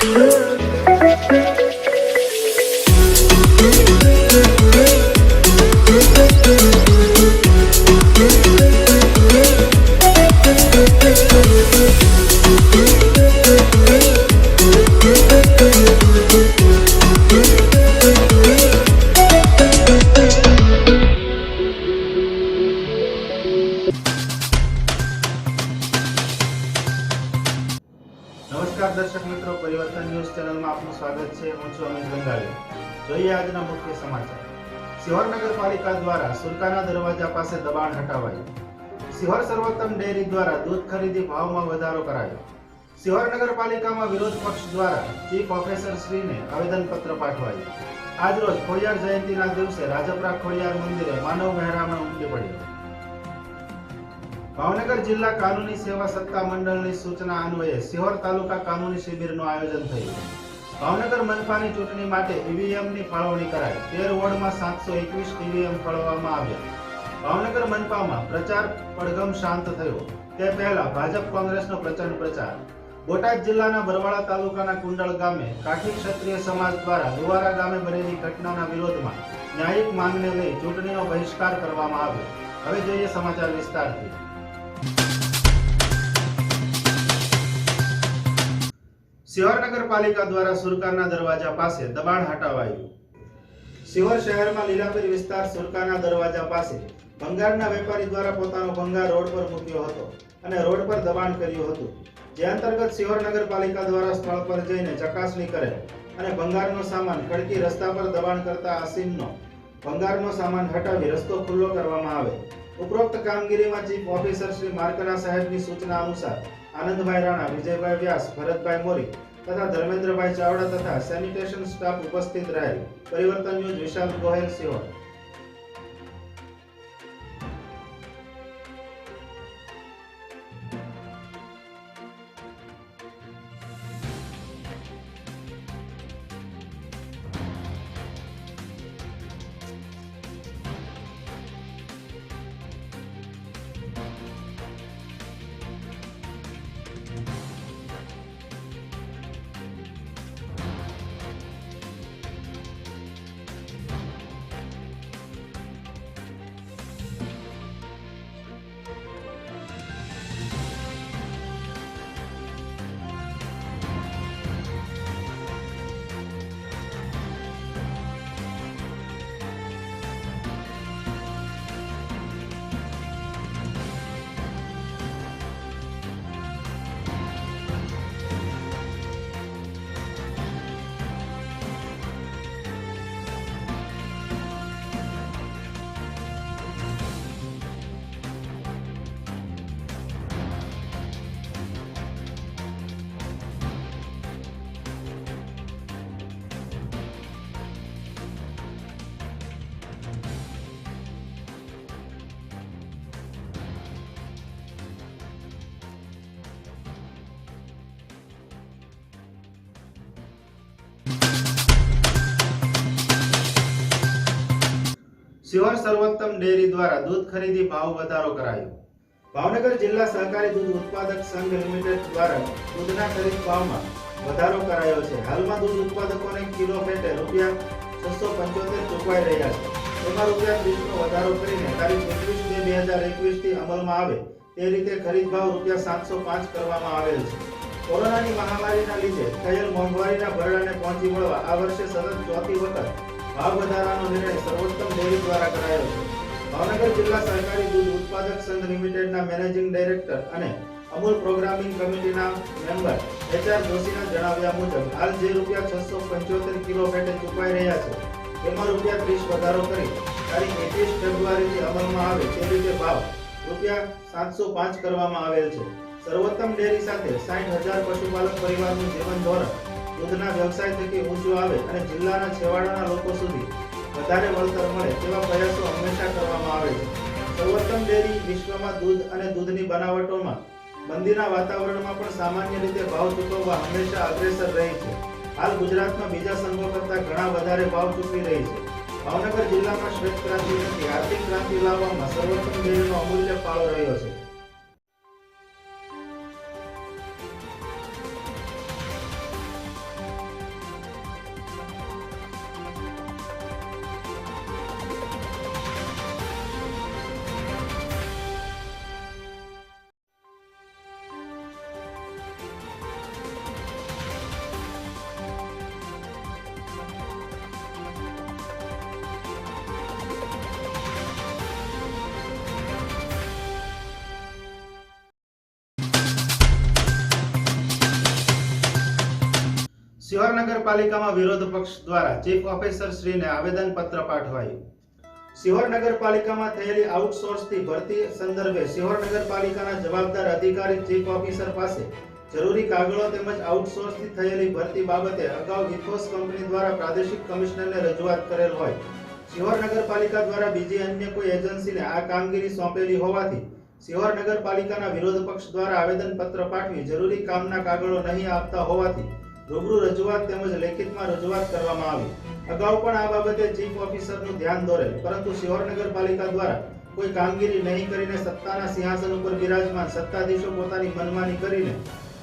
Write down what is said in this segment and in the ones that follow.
Thank. Sihor Sarvottam dairy દ્વારા દૂધ ખરીદી ભાવમાં વધારો કરાયો. સિહોર નગરપાલિકામાં વિરોધ પક્ષ દ્વારા ચીફ ઓફિસર શ્રીને આવેદનપત્ર પાઠવાયું. આજરોજ ખોડિયાર જયંતિના દિવસે રાજપરા ખોડિયાર મંદિરે માનવ મહેરામણ ઉમટી પડ્યો. ભાવનગર જિલ્લા કાનૂની સેવા સત્તા મંડળની સૂચના અન્વયે સિહોર તાલુકા કાનૂની શિબિરનું આયોજન થયું. ભાવનગર મનપાની ચૂંટણી માટે ઈવીએમની ફાળવણી કરાઈ. તેર વોર્ડમાં સાતસો એકવીસ ઈવીએમ ફાળવવામાં આવ્યા. ભાવનગર મનપામાં પ્રચાર પડઘમ શાંત થયો તે પહેલા ભાજપ કોંગ્રેસનો પ્રચંડ પ્રચાર. બોટાદ જિલ્લાના બરવાળા તાલુકાના કુંડળ ગામે કાઠી ક્ષત્રિય સમાજ દ્વારા દુવારા ગામે બનેલી ઘટનાના વિરોધમાં ન્યાયિક માંગને લઈ ચૂંટણીનો બહિષ્કાર કરવામાં આવ્યો. હવે જોઈએ સમાચાર વિસ્તારથી. સિહોર નગરપાલિકા દ્વારા સુરકારના દરવાજા પાસે દબાણ હટાવાયું. સિહોર શહેરમાં લીલાપુર વિસ્તાર સુરકાના દરવાજા પાસે ભંગારના વેપારી દ્વારા પોતાનો ભંગાર રોડ પર મૂક્યો હતો અને રોડ પર દબાણ કર્યું હતું, જે અંતર્ગત સિહોર નગરપાલિકા દ્વારા સ્થળ પર જઈને ચકાસણી કરે અને ભંગારનો સામાન ખડકી રસ્તા પર દબાણ કરતા આસિમનો ભંગારનો સામાન હટાવી રસ્તો ખુલ્લો કરવામાં આવે. ઉપરોક્ત કામગીરીમાં ચીફ ઓફિસર શ્રી માર્કના સાહેબની સૂચના અનુસાર આનંદભાઈ રાણા, વિજયભાઈ વ્યાસ, ભરતભાઈ મોરી તથા ધર્મેન્દ્રભાઈ ચાવડા તથા સેનિટેશન સ્ટાફ ઉપસ્થિત રહેલ. પરિવર્તન ન્યૂઝ વિશાલ ગોહેલ, સિહોર. સિહોર સર્વોત્તમ ડેરી દ્વારા દૂધ ખરીદી ભાવ વધારો કરાયો. ભાવનગર જિલ્લા સહકારી દૂધ ઉત્પાદક સંઘ લિમિટેડ દ્વારા દૂધના ખરીદ ભાવમાં વધારો કરાયો છે. હાલમાં દૂધ ઉત્પાદકોને કિલો પેટે રૂપિયા છસો પંચોતેર ચૂકવાઈ રહ્યા છે. તેમાં રૂપિયા ત્રીસનો વધારો કરીને તારીખ એકવીસ બે બે હજાર એકવીસથી અમલમાં આવે તે રીતે ખરીદ ભાવ રૂપિયા સાતસો પાંચ કરવામાં આવેલ છે. કોરોનાની મહામારીના લીધે થયેલ મોંઘવારીના ભરડાને પહોંચી વળવા આ વર્ષે સતત ચોથી વખત ભાવ વધારાનો નિર્ણય સર્વોત્તમ ડેરી દ્વારા કરાયો છે. ભાવનગર જિલ્લા સહકારી દૂધ ઉત્પાદક સંઘ લિમિટેડના મેનેજિંગ ડાયરેક્ટર અને અમૂલ પ્રોગ્રામિંગ કમિટીના મેમ્બર એચઆર જોશીના જણાવ્યા મુજબ, હાલ જે રૂપિયા છસો પંચોતેર કિલો પેટે ચૂકવાઈ રહ્યા છે, તેમાં રૂપિયા ત્રીસ વધારો કરી તારીખ એકવીસ ફેબ્રુઆરીથી અમલમાં આવે તે રીતે ભાવ રૂપિયા સાતસો પાંચ કરવામાં આવેલ છે. સર્વોત્તમ ડેરી સાથે સાઠ હજાર પશુપાલક પરિવારનું જીવન ધોરણ દૂધના વ્યવસાય થકી ઊંચું આવે અને જિલ્લાના છેવાડાના લોકો સુધી વધારે વળતર મળે તેવા પ્રયાસો હંમેશા કરવામાં આવે છે. સર્વોત્તમ ડેરી વિશ્વમાં દૂધ અને દૂધની બનાવટોમાં મંદીના વાતાવરણમાં પણ સામાન્ય રીતે ભાવ ચૂકવવા હંમેશા અગ્રેસર રહી છે. હાલ ગુજરાતમાં બીજા સંઘો કરતાં ઘણા વધારે ભાવ ચૂકવી રહી છે. ભાવનગર જિલ્લામાં શ્વેત ક્રાંતિ થકી આર્થિક ક્રાંતિ લાવવામાં સર્વોત્તમ ડેરીનો અમૂલ્ય ફાળો રહ્યો છે. નગરપાલિકામાં વિરોધ પક્ષ દ્વારા ચીફ ઓફિસર શ્રીને આવેદન પત્ર પાઠવાયું. સિહોર નગરપાલિકામાં થયેલી આઉટસોર્સથી ભરતી સંદર્ભે સિહોર નગરપાલિકાના જવાબદાર અધિકારી ચીફ ઓફિસર પાસે જરૂરી કાગળો તેમજ આઉટસોર્સથી થયેલી ભરતી બાબતે અગાઉ ઇથોસ કંપની દ્વારા પ્રાદેશિક કમિશનરને રજૂઆત કરેલ હોય. શિહોર નગરપાલિકા દ્વારા બીજી અન્ય કોઈ એજન્સીને આ કામગીરી સોંપેલી હોવાથી શિહોર નગરપાલિકાના વિરોધ પક્ષ દ્વારા આવેદન પત્ર પાઠવી જરૂરી કામના કાગળો નહીં આપતા હોવાથી રૂબરૂ રજૂઆત તેમજ લેખિતમાં રજૂઆત કરવામાં આવી. અગાઉ પણ આ બાબતે ચીફ ઓફિસરનું ધ્યાન દોરેલ, પરંતુ શિહોર નગરપાલિકા દ્વારા કોઈ કામગીરી નહીં કરીને સત્તાના સિંહાસન ઉપર બિરાજમાન સત્તાધીશો પોતાની મનમાની કરીને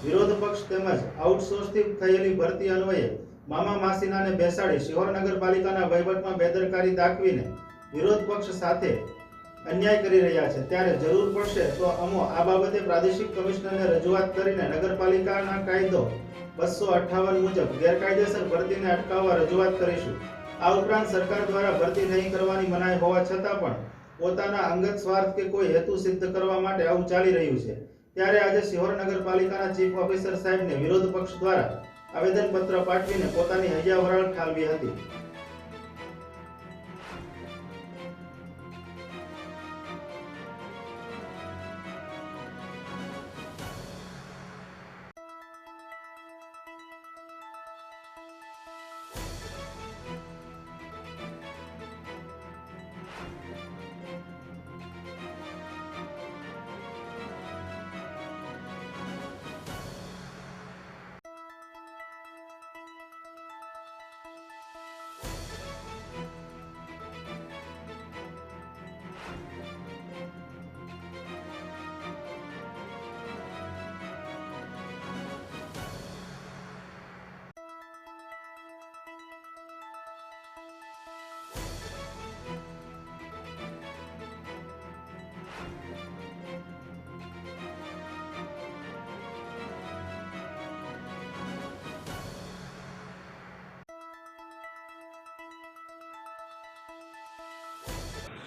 વિરોધ પક્ષ તેમજ આઉટસોર્સથી થયેલી ભરતી અન્વયે મામા માસીનાને બેસાડી શિહોર નગરપાલિકાના વહીવટમાં બેદરકારી દાખવીને વિરોધ પક્ષ સાથે અન્યાય કરી રહ્યા છે. ત્યારે જરૂર પડશે તો અમો આ બાબતે પ્રાદેશિક કમિશનરને રજૂઆત કરીને નગરપાલિકાના કાયદો બસો અઠ્ઠાવન મુજબ ગેરકાયદેસર ભરતીને અટકાવવા રજૂઆત કરીશું. આ ઉપરાંત સરકાર દ્વારા ભરતી નહીં કરવાની મનાઈ હોવા છતાં પણ પોતાના અંગત સ્વાર્થ કે કોઈ હેતુ સિદ્ધ કરવા માટે આવું ચાલી રહ્યું છે. ત્યારે આજે શિહોર નગરપાલિકાના ચીફ ઓફિસર સાહેબને વિરોધ પક્ષ દ્વારા આવેદનપત્ર પાઠવીને પોતાની હૈયાવરણ ઠાલવી હતી.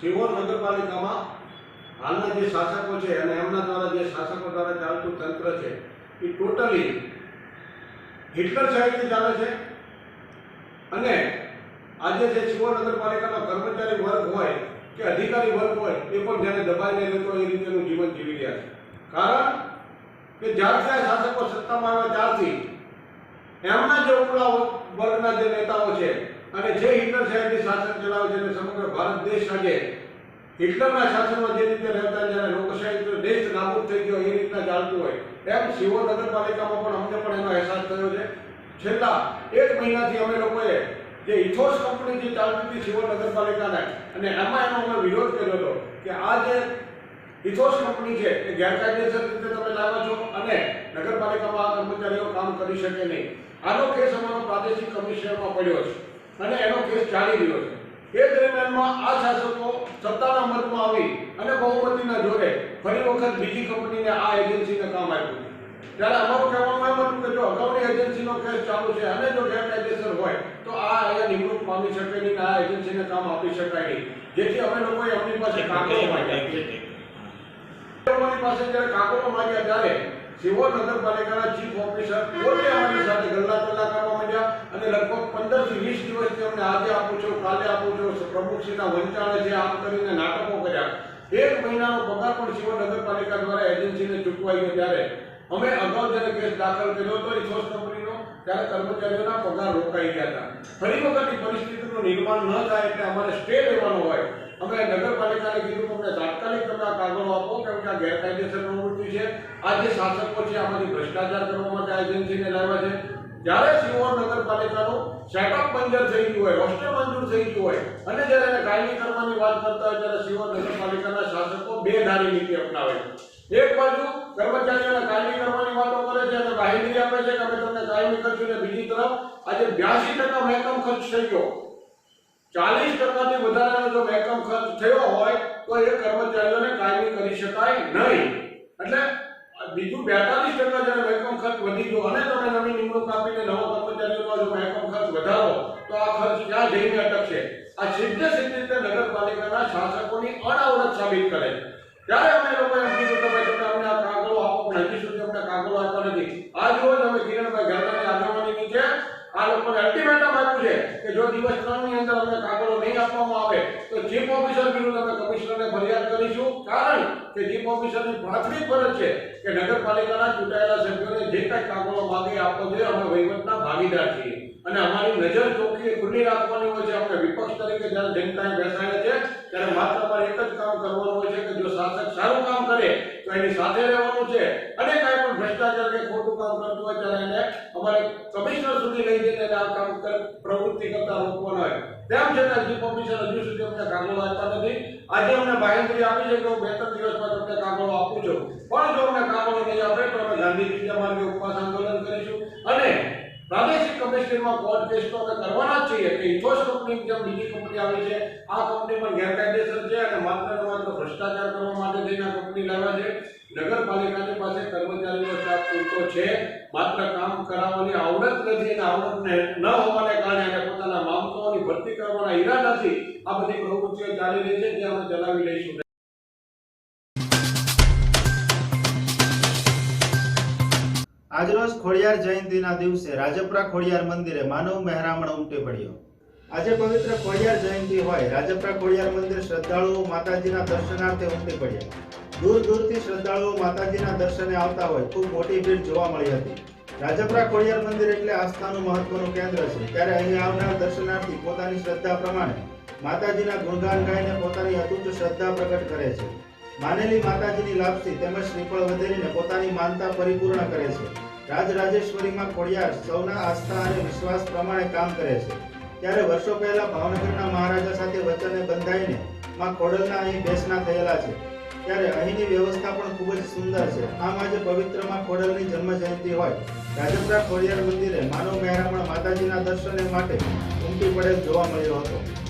સિહોર નગરપાલિકામાં હાલના જે શાસકો છે અને એમના દ્વારા જે શાસકો દ્વારા ચાલતું તંત્ર છે, એ ટોટલી હિટલર સાહેબથી ચાલે છે. અને આજે જે સિહોર નગરપાલિકાનો કર્મચારી વર્ગ હોય કે અધિકારી વર્ગ હોય, એ પણ જેને દબાઈને રહેતો એ રીતેનું જીવન જીવી રહ્યા છે. કારણ કે જ્યારથી આ શાસકો સત્તામાં આવ્યા ત્યારથી એમના જે ઉપલા વર્ગના જે નેતાઓ છે અને જે હિટલર સાહેબની શાસન ચલાવે છે સમગ્ર ભારત દેશ આજે હિટલરના શાસનમાં જે રીતે રહેતા જ્યારે લોકશાહી દેશ નાબૂદ થઈ ગયો, એ રીતના ચાલતું હોય. એમ શિવો નગરપાલિકામાં પણ અમને પણ એનો અહેસાસ થયો છે. છેલ્લા એક મહિનાથી અમે લોકોએ જે ઇથોસ કંપની જે ચાલતી હતી શિવો નગરપાલિકાને, અને એમાં એનો અમે વિરોધ કર્યો હતો કે આ જે ઇથોસ કંપની છે એ ગેરકાયદેસર રીતે તમે લાવ્યા છો અને નગરપાલિકામાં આ કર્મચારીઓ કામ કરી શકે નહીં. આનો કેસ અમારો પ્રાદેશિક કમિશનરમાં પડ્યો છે. અને એનો કેસ ચાલી રહ્યો છે. એ દરમિયાનમાં આ શાસકો સત્તાના મતમાં આવી અને બહુમતીના જોરે ફરી વખત બીજી કંપનીને આ એજન્સીને કામ આપ્યું. ત્યારે અમારું કહેવામાં એમ હતું કે જો અગાઉની એજન્સીનો કેસ ચાલુ છે અને જો ગેરકાયદેસર હોય તો આ અહીંયા નિમણૂક પામી શકે નહીં આ એજન્સીને કામ આપી શકાય નહીં. જેથી અમે લોકોએ એમની પાસે કાગળો માંગ્યા. અમારી પાસે જ્યારે કાગળો માંગ્યા ત્યારે સિહોર નગરપાલિકાના ચીફ ઓફિસર પોતે અમારી સાથે ગલ્લા ગલ્લા કરવા માંડ્યા અને લગભગ પંદરથી વીસ દિવસ અમને આજે આપું છું, કાલે આપું છું, પ્રમુખશ્રીના વંચાણે છે આમ કરીને નાટકો કર્યા. એક મહિનાનો પગાર પણ સિહોર નગરપાલિકા દ્વારા એજન્સીને ચૂકવાઈ ગયો ત્યારે અમે અગાઉ જ્યારે કેસ દાખલ કર્યો હતો ઇથોસ કંપનીનો, ત્યારે કર્મચારીઓના પગાર રોકાઈ ગયા હતા. ફરી વખત પરિસ્થિતિનું નિર્માણ ન થાય એટલે અમારે સ્ટે લેવાનો હોય. અમે નગરપાલિકાને કીધું કે આ કાગળો આપો કેમ કે આ ગેરકાયદેસર પ્રવૃત્તિ છે. આ જે શાસકો છે, આમાંથી ભ્રષ્ટાચાર કરવા માટે એજન્સીને લાવ્યા છે. જ્યારે સિંહોર નગરપાલિકાનું સેટઅપ મંજૂર થઈ ગયું હોય રોસ્ટર મંજૂર થઈ ગયું હોય, અને જ્યારે એને કાયમી કરવાની વાત કરતા હોય, ત્યારે સિંહોર નગરપાલિકાના શાસકો બે ધારી નીતિ અપનાવે છે. એક બાજુ કર્મચારીઓને કાયમી કરવાની વાતો કરે છે અને બાહેધરી આપે છે કે અમે તમને કાયમી કરશું ને બીજી તરફ આજે બ્યાસી ટકા મહેકમ ખર્ચ થઈ ગયો. ચાલીસ ટકાથી વધારાનો જો મહેકમ ખર્ચ થયો હોય, તો એ કર્મચારીઓને કાયમી કરી શકાય નહીં. એટલે બીજું બેતાલીસ ટકા જ્યારે મહેકમ ખર્ચ વધી ગયો અને તમે નવી નિમણૂક આપીને નવા કર્મચારીઓનો જો મહેકમ ખર્ચ વધારો, તો આ ખર્ચ ક્યાં જઈને અટકશે? આ સીધે સીધી રીતે નગરપાલિકાના શાસકોની અનાવરત સાબિત કરે ત્યારે અમે લોકો એમ કીધું ભાઈ તમે અમને આ કાગળો આપો, પણ હજી સુધી અમને કાગળો આપતા નથી. આજ રોજ અમે નીચે આ લોકોને અલ્ટિમેટમ આપ્યું છે કે જો દિવસ ત્રણની અંદર અમને કાગળો નહીં આપવામાં આવે, તો ચીફ ઓફિસર વિરુદ્ધ અમે કમિશનરને ફરિયાદ કરીશું. કારણ કે ચીફ ઓફિસરની પ્રાથમિક ફરજ છે કે નગરપાલિકાના ચૂંટાયેલા સભ્યોને જે કાંઈ કાગળો માગે આપવો જોઈએ. અમે વહીવટના ભાગીદાર છીએ. અને અમારી નજર ચોખ્ખી ખુલ્લી રાખવાની હોય છે. આપણે વિપક્ષ તરીકે જ્યારે જનતાએ બેસાડે છે, ત્યારે માત્ર અમારે એક જ કામ કરવાનું હોય છે કે જો શાસક સારું કામ કરે તો એની સાથે રહેવાનું છે? અને કાંઈ પણ ભ્રષ્ટાચાર કે ખોટું કામ કરતું હોય ત્યારે એને અમારે કમિશનર સુધી લઈ જઈને આ કામ પ્રવૃત્તિ કરતા રોકવાનો હોય. તેમ છતાં ચીફ ઓફિસર હજુ સુધી અમને કાગળો આપ્યા નથી. આજે અમને બાહેંધરી આપી છે કે હું બે ત્રણ દિવસમાં તમને કાગળો આપું છું. પણ જો અમને કાગળો નહીં આપે તો અમે ગાંધીજી માર્ગે ઉપવાસ આંદોલન કરીશું. અને પ્રાદેશિક કમિશનરમાં કોર્ટ કેસ અમે કરવાના છીએ કે ઇથોસ કંપની જેમ બીજી કંપની આવી છે, આ કંપનીમાં ગેરકાયદેસર છે અને માત્ર માત્ર ભ્રષ્ટાચાર કરવા માટે જઈને કંપની લાવ્યા છે. નગરપાલિકાની પાસે કર્મચારીનો સ્ટાફ પૂરતો છે, માત્ર કામ કરાવવાની આવડત નથી અને આવડતને ન હોવાને કારણે અને પોતાના મામલોની ભરતી કરવાના ઈરાદાથી આ બધી પ્રવૃત્તિઓ ચાલી રહી છે, જે અમે ચલાવી લઈશું. આજરોજ ખોડિયાર જયંતિના દિવસે રાજપરા ખોડિયાર મંદિરે માનવ મહેરામણ ઉમટી પડ્યો. આજે પવિત્ર ખોડિયાર જયંતિ હોય, રાજપરા ખોડિયાર મંદિર શ્રદ્ધાળુઓ માતાજીના દર્શનાર્થે ઉમટી પડ્યા. દૂર દૂરથી શ્રદ્ધાળુઓ માતાજીના દર્શને આવતા હોય, ખૂબ મોટી ભીડ જોવા મળી હતી. રાજપરા ખોડિયાર મંદિર એટલે આસ્થાનું મહત્વનું કેન્દ્ર છે. ત્યારે અહીં આવનાર દર્શનાર્થી પોતાની શ્રદ્ધા પ્રમાણે માતાજીના ગુણગાન ગાઈને પોતાની અતૂટ શ્રદ્ધા પ્રગટ કરે છે. માનેલી માતાજીની લાપસી તેમજ શ્રીફળ વધેરીને પોતાની માનતા પરિપૂર્ણ કરે છે. રાજરાજેશ્વરીમાં ખોડિયાર સૌના આસ્થા અને વિશ્વાસ પ્રમાણે કામ કરે છે. ત્યારે વર્ષો પહેલા ભાવનગરના મહારાજા સાથે વચને બંધાઈને માં ખોડલના અહીં બેસના થયેલા છે. ત્યારે અહીંની વ્યવસ્થા પણ ખૂબ જ સુંદર છે. આમ આજે પવિત્રમાં ખોડલની જન્મ જયંતિ હોય. રાજપરા ખોડિયાર મંદિરે માનવ મહેરામણ માતાજીના દર્શને માટે ઉમટી પડેલ જોવા મળ્યો હતો.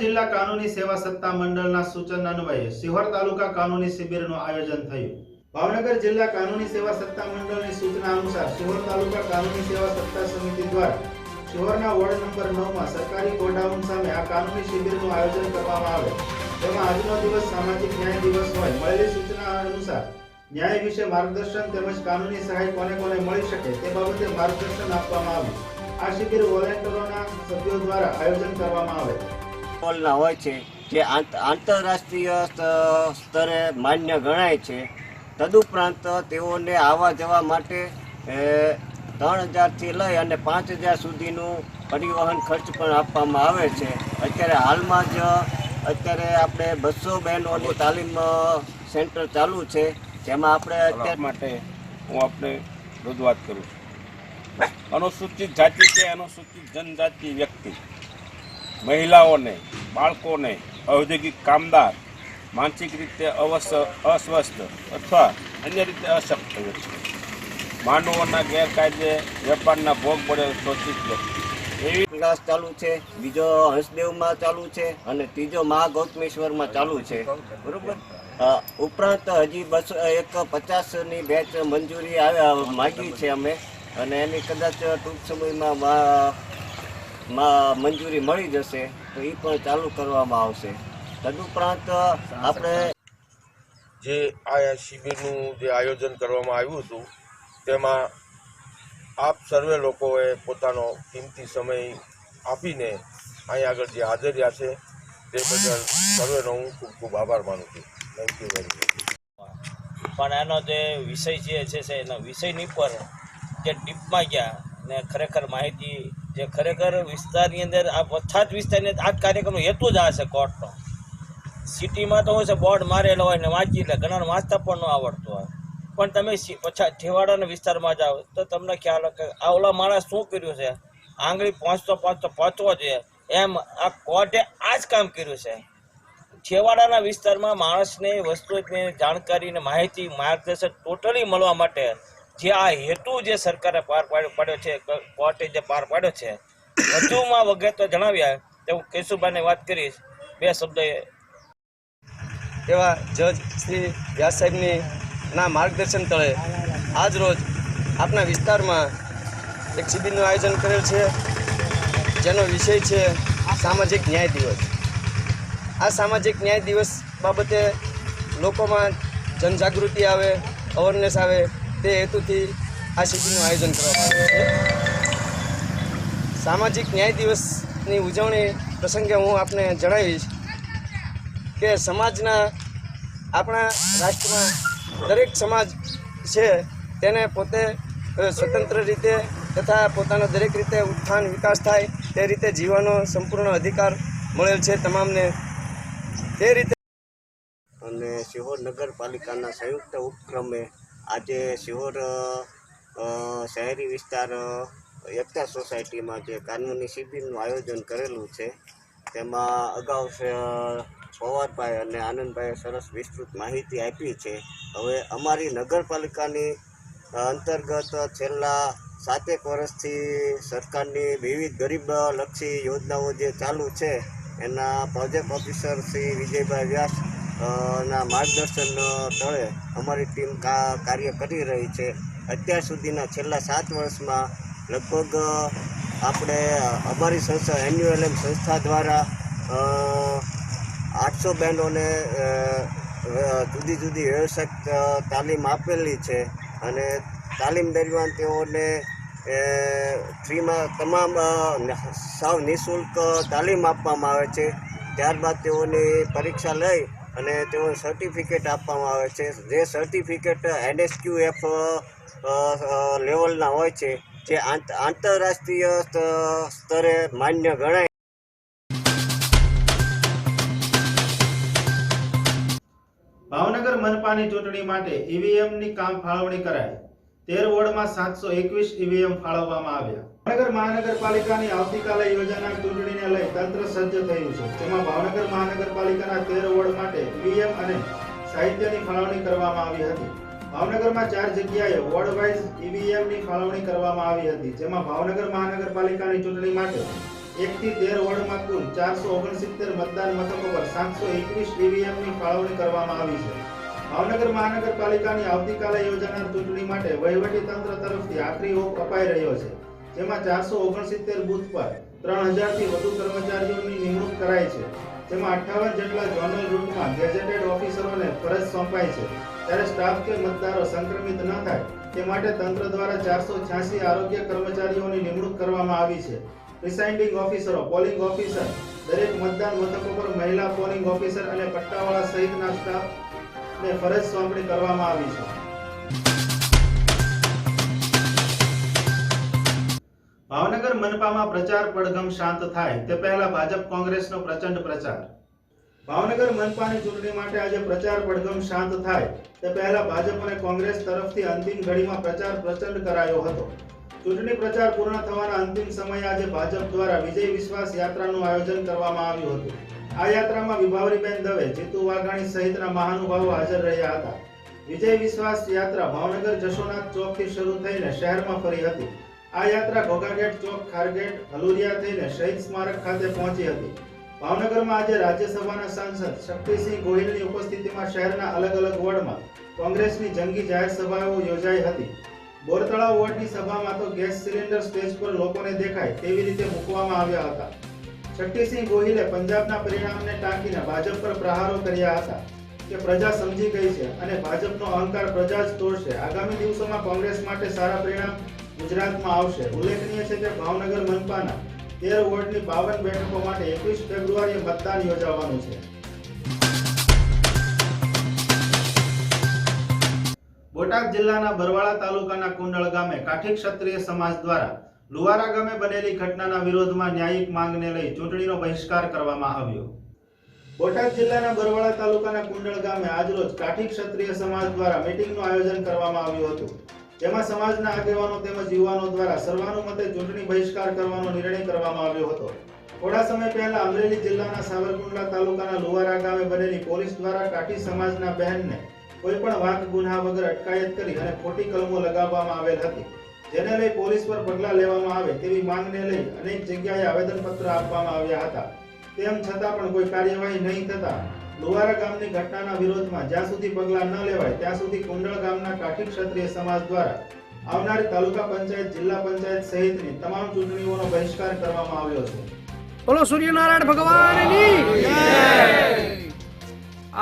જિલ્લા કાનૂની સેવા સત્તા મંડળના સૂચન અન્વયે સિહોર તાલુકા કાનૂની શિબિરનું આયોજન થયું. ભાવનગર જિલ્લા કાનૂની સેવા સત્તા મંડળની સૂચના અનુસાર સિહોર તાલુકા કાનૂની સેવા સત્તા સમિતિ દ્વારા શિહોરના વોર્ડ નંબર નવમાં સરકારી ગોડાઉન સામે આ કાનૂની શિબિરનું આયોજન કરવામાં આવે. તેમાં આજનો દિવસ સામાજિક ન્યાય દિવસ હોય. મળેલી સૂચના અનુસાર ન્યાય વિશે માર્ગદર્શન તેમજ કાનૂની સહાય કોને કોને મળી શકે તે બાબતે માર્ગદર્શન આપવામાં આવ્યું. આ શિબિર વોલેન્ટરોના સભ્યો દ્વારા આયોજન કરવામાં આવે. ના હોય છે જે આંત- આંતરરાષ્ટ્રીય સ્ત- સ્તરે માન્ય ગણાય છે. તદુપરાંત તેઓને આવવા જવા માટે ત્રણ હજારથી લઈ અને પાંચ હજાર સુધીનું પરિવહન ખર્ચ પણ આપવામાં આવે છે. અત્યારે હાલમાં જ અત્યારે આપણે બસો બહેનોની તાલીમ સેન્ટર ચાલુ છે જેમાં આપણે અત્યાર માટે હું આપણે રજૂઆત કરું છું. અનુસૂચિત જાતિ કે અનુસૂચિત જનજાતિ વ્યક્તિ. મહિલાઓને, બાળકોને, ઔદ્યોગિક કામદાર, માનસિક રીતે અવસ્થ, અસ્વસ્થ અથવા અન્ય રીતે અશક્ત વ્યક્તિ માનવોના ગેરકાયદે વેપારના ભોગ પડે શોષિત વ્યક્તિ. એવી ક્લાસ ચાલુ છે, બીજો હંસદેવમાં ચાલુ છે અને ત્રીજો મહા ગૌતમેશ્વરમાં ચાલુ છે. બરોબર? ઉપરાંત હજી બસો એક પચાસની બેચ મંજૂરી માગી છે અમે. અને એની કદાચ ટૂંક સમયમાં મા- મંજૂરી મળી જશે તો એ પણ ચાલુ કરવામાં આવશે. તદુપરાંત આપણે જે આ શિબિરનું જે આયોજન કરવામાં આવ્યું હતું તેમાં આપ સર્વે લોકોએ પોતાનો કિંમતી સમય આપીને અહીં આગળ જે હાજર છે તે બદલ સર્વેનો હું ખૂબ ખૂબ આભાર માનું છું. થેન્ક યુ વેરી મચ પણ એનો જે વિષય જે છે છે એના વિષયની પર જે ટીપમાં ગયા ને ખરેખર માહિતી જે ખરેખર વિસ્તારની અંદર આ પછાત વિસ્તારની આ જ કાર્યક્રમનો હેતુ જ આ છે કોર્ટનો. સિટીમાં તો હોય છે બોર્ડ મારેલો હોય ને વાંચી લે ઘણા વાંચતા પણ ન આવડતું હોય. પણ તમે પછાત છેવાડાના વિસ્તારમાં જાઓ તો તમને ખ્યાલ કે આ ઓલા માણસ શું કર્યું છે? આંગળી પહોંચતો પહોંચતો પહોંચવો જોઈએ એમ આ કોર્ટે આ જ કામ કર્યું છે. છેવાડાના વિસ્તારમાં માણસને વસ્તુની જાણકારી અને માહિતી, માર્ગદર્શન ટોટલી મળવા માટે જે આ હેતુ જે સરકારે પાર પાડ્યો પાડ્યો છે કોર્ટે જે પાર પાડ્યો છે, વધુમાં વગેરે જણાવ્યા તે હું કેશુભાઈને વાત કરીશ. બે શબ્દ એવા જજ શ્રી વ્યાસ સાહેબની ના માર્ગદર્શન તળે આજ રોજ આપણા વિસ્તારમાં એક શિબિરનું આયોજન કરેલ છે, જેનો વિષય છે સામાજિક ન્યાય દિવસ. આ સામાજિક ન્યાય દિવસ બાબતે લોકોમાં જનજાગૃતિ આવે, અવેરનેસ આવે તે હેતુથી આ શિબિરનું આયોજન કરવામાં આવ્યું છે. સામાજિક ન્યાય દિવસની ઉજવણી પ્રસંગે હું આપને જણાવીશ કે સમાજના આપણા રાષ્ટ્રમાં દરેક સમાજ છે તેને પોતે સ્વતંત્ર રીતે તથા પોતાનો દરેક રીતે ઉત્થાન વિકાસ થાય તે રીતે જીવવાનો સંપૂર્ણ અધિકાર મળેલ છે તમામને. તે રીતે અને શિહોર નગરપાલિકાના સંયુક્ત ઉપક્રમે આજે અ, શહેરી વિસ્તાર એકતા સોસાયટીમાં જે કાનૂની શિબિરનું આયોજન કરેલું છે તેમાં અગાઉ પવારભાઈ અને આનંદભાઈએ સરસ વિસ્તૃત માહિતી આપી છે. હવે અમારી નગરપાલિકાની અંતર્ગત છેલ્લા સાતેક વર્ષથી સરકારની વિવિધ ગરીબલક્ષી યોજનાઓ જે ચાલુ છે એના પ્રોજેક્ટ ઓફિસર શ્રી વિજયભાઈ વ્યાસ ના માર્ગદર્શન તળે અમારી ટીમ કાર્ય કરી રહી છે. અત્યાર સુધીના છેલ્લા સાત વર્ષમાં લગભગ આપણે અમારી સંસ્થા એન્યુએલએમ સંસ્થા દ્વારા આઠસો અ, જુદી જુદી વ્યવસાયિક તાલીમ આપેલી છે. અને તાલીમ દરમિયાન તેઓને ફ્રીમાં તમામ સાવ નિઃશુલ્ક તાલીમ આપવામાં આવે છે. ત્યારબાદ તેઓની પરીક્ષા લઈ અને તેઓ સર્ટિફિકેટ આપવામાં આવે છે. જે સર્ટિફિકેટ એનએસક્યુએફ લેવલના હોય છે, જે આંત- આંતરરાષ્ટ્રીય સ્ત- સ્તરે માન્ય ગણાય. ભાવનગર મનપાની ચૂંટણી માટે ઈવીએમની કામ ફાળવણી કરાઈ. તેર વોર્ડમાં સાતસો એકવીસ ઈવીએમ ફાળવવામાં આવ્યા. ભાવનગર મહાનગરપાલિકાની આવતીકાલે યોજાનાર ચૂંટણીને લઈ તંત્ર સજ્જ થયું છે. જેમાં ભાવનગર મહાનગરપાલિકાના તેર વોર્ડ માટે ઈવીએમ અને સાહિત્યની ફાળવણી કરવામાં આવી હતી. ભાવનગરમાં ચાર જગ્યાએ વોર્ડ વાઇઝ ઈવીએમની ફાળવણી કરવામાં આવી હતી. જેમાં ભાવનગર મહાનગરપાલિકાની ચૂંટણી માટે એક થી તેર વોર્ડમાં કુલ ચારસો ઓગણસિત્તેર મતદાન મથકો પર સાતસો એકવીસ ઈવીએમની ફાળવણી કરવામાં આવી છે. ભાવનગર મહાનગરપાલિકાની આવતીકાલે યોજાનાર ચૂંટણી માટે વહીવટી તંત્ર તરફથી આખરી ઓપ અપાઈ રહ્યો છે, જેમાં ચારસો ઓગણસિત્તેર બુથ પર ત્રણ હજારથી વધુ કર્મચારીઓની નિમણૂક કરાઈ છે, જેમાં અઠ્ઠાવન જેટલા જોનલ રૂટમાં ગેઝેટેડ ઓફિસરોને ફરજ સોંપાઈ છે. ત્યારે સ્ટાફ કે મતદારો સંક્રમિત ન થાય તે માટે તંત્ર દ્વારા ચારસો છ્યાસી આરોગ્ય કર્મચારીઓની નિમણૂક કરવામાં આવી છે. પ્રિસાઇન્ડિંગ ઓફિસરો, પોલિંગ ઓફિસર, દરેક મતદાન મથકો પર મહિલા પોલિંગ ઓફિસર અને પટ્ટાવાળા સહિતના સ્ટાફને ફરજ સોંપણી કરવામાં આવી છે. ભાવનગર મનપામાં પ્રચાર પડઘમ શાંત થાય તે પહેલા ભાજપ કોંગ્રેસનો પ્રચંડ પ્રચાર. ભાવનગર મનપાની ચૂંટણી માટે આજે પ્રચાર પડઘમ શાંત થાય તે પહેલા ભાજપ અને કોંગ્રેસ તરફથી અંતિમ ઘડીમાં પ્રચાર પ્રચંડ કરાયો હતો. ચૂંટણી પ્રચાર પૂર્ણ થવાના અંતિમ સમયે આજે ભાજપ દ્વારા વિજય વિશ્વાસ યાત્રાનું આયોજન કરવામાં આવ્યું હતું. આ યાત્રામાં વિભાવરીબેન દવે, જીતુ વાઘાણી સહિતના મહાનુભાવો હાજર રહ્યા હતા. વિજય વિશ્વાસ યાત્રા ભાવનગર જશોનાથ ચોકથી શરૂ થઈને શહેરમાં ફરી હતી. આ યાત્રા ઘોઘાગેટ ચોક ખારગેટ હલુરિયા થઈને શહીદ સ્મારક ખાતે પહોંચી હતી. ભાવનગરમાં આજે રાજ્યસભાના સાંસદ શક્તિસિંહ ગોહિલની ઉપસ્થિતિમાં શહેરના અલગ અલગ વોર્ડમાં કોંગ્રેસની જંગી જાહેર સભાઓ યોજાઈ હતી. બોરતળાવ વોર્ડની સભામાં તો ગેસ સિલિન્ડર સ્ટેજ પર લોકોને દેખાય તેવી રીતે મૂકવામાં આવ્યા હતા. શક્તિસિંહ ગોહિલે પંજાબના પરિણામને ટાંકીને ભાજપ પર પ્રહારો કર્યા હતા કે પ્રજા સમજી ગઈ છે અને ભાજપનો અહંકાર પ્રજા જ તોડશે. આગામી દિવસોમાં કોંગ્રેસ માટે સારા પરિણામ ગુજરાતમાં આવશે. ઉલ્લેખનીય છે કે ભાવનગર મનપાના તેર વોર્ડની બાવન બેઠકો માટે એકવીસ ફેબ્રુઆરીએ મતદાન યોજાવાનું છે. બોટાદ જિલ્લાના બરવાળા તાલુકાના કુંડળ ગામે કાઠી ક્ષત્રિય સમાજ દ્વારા લુવારા ગામે બનેલી ઘટનાના વિરોધમાં ન્યાયિક માંગને લઈ ચૂંટણીનો બહિષ્કાર કરવામાં આવ્યો. બોટાદ જિલ્લાના બરવાળા તાલુકાના કુંડળ ગામે આજરોજ કાઠી ક્ષત્રિય સમાજ દ્વારા મીટિંગનું આયોજન કરવામાં આવ્યું હતું. જેમાં સમાજના આગેવાનો તેમજ યુવાનો દ્વારા સર્વાનુમતે ચૂંટણી બહિષ્કાર કરવાનો નિર્ણય કરવામાં આવ્યો હતો. થોડા સમય પહેલા અમરેલી જિલ્લાના સાવરકુંડલા તાલુકાના લુવારા ગામે બનેલી પોલીસ દ્વારા કાઠી સમાજના બહેનને કોઈ પણ ગુના વગર અટકાયત કરી અને ખોટી કલમો લગાવવામાં આવેલ હતી. જેને લઈ પોલીસ પર પગલાં લેવામાં આવે તેવી માંગને લઈ અનેક જગ્યાએ આવેદનપત્ર આપવામાં આવ્યા હતા. તેમ છતાં પણ કોઈ કાર્યવાહી નહીં થતા લુવારા ગામની ઘટનાના વિરોધમાં જ્યાં સુધી પગલાં ન લેવાય ત્યાં સુધી કુંડળ ગામના કાઠી ક્ષત્રિય સમાજ દ્વારા આવનારી તાલુકા પંચાયત, જિલ્લા પંચાયત સહિતની તમામ ચૂંટણીઓનો બહિષ્કાર કરવામાં આવ્યો છે. બોલો, સૂર્યનારાયણ ભગવાનની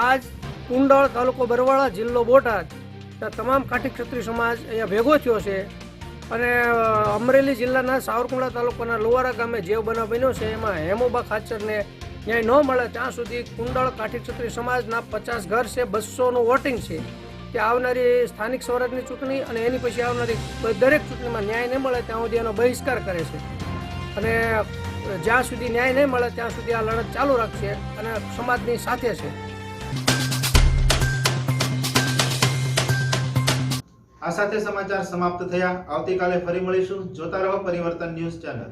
આજ કુંડળ તાલુકો બરવાળા જિલ્લો બોટાદ તમામ કાઠી ક્ષત્રિય સમાજ અહીંયા ભેગો થયો છે. અને અમરેલી જિલ્લાના સાવરકુંડલા તાલુકાના લુવારા ગામે જેવ બનાવ બન્યો છે, એમાં હેમોબા ખાચરને ન્યાય ન મળે, ત્યાં સુધી કુંડળ કાઠી ક્ષત્રિય સમાજના પચાસ ઘર છે બસોનું વોટિંગ છે. કે આવનારી સ્થાનિક સ્વરાજની ચૂંટણી અને એની પછી આવનારી દરેક ચૂંટણીમાં ન્યાય નહીં મળે, ત્યાં સુધી એનો બહિષ્કાર કરે છે. અને, જ્યાં સુધી ન્યાય નહીં મળે, ત્યાં સુધી આ લડત ચાલુ રાખશે અને સમાજની સાથે છે. આ સાથે સમાચાર સમાપ્ત થયા. આવતીકાલે ફરી મળીશું. જોતા રહો પરિવર્તન ન્યૂઝ ચેનલ.